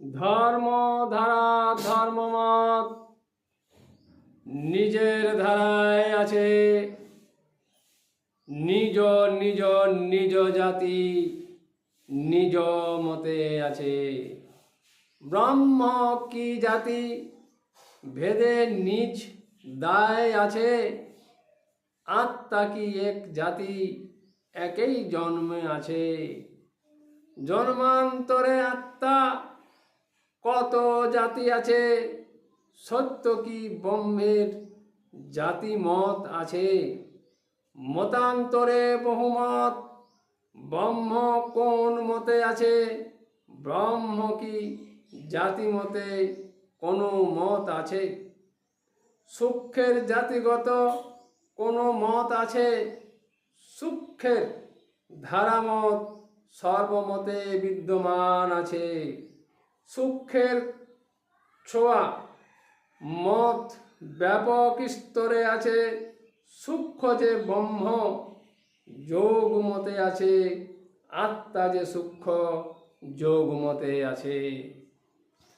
ধর্ম ধারা ধর্মমত নিজের ধারায় আছে। নিজ নিজ নিজ জাতি নিজ মতে আছে। ব্রহ্ম কি জাতি? ভেদে নিজ দায় আছে। আত্মা কি এক জাতি? একই জন্মে আছে। জন্মান্তরে আত্মা কত জাতি আছে? সত্য কি ব্রহ্মের জাতি মত আছে? মতান্তরে বহুমত, ব্রহ্ম কোন মতে আছে? ব্রহ্ম কি জাতি মতে কোনো মত আছে? সূক্ষ্মের জাতিগত কোনো মত আছে? সূক্ষ্মের ধারামত সর্বমতে বিদ্যমান আছে। সূক্ষ্মের ছোঁয়া। মত ব্যাপক স্তরে আছে, সূক্ষ্ম যে ব্রহ্ম, যোগ মতে আছে, আত্মা যে সূক্ষ্ম, যোগ মতে আছে।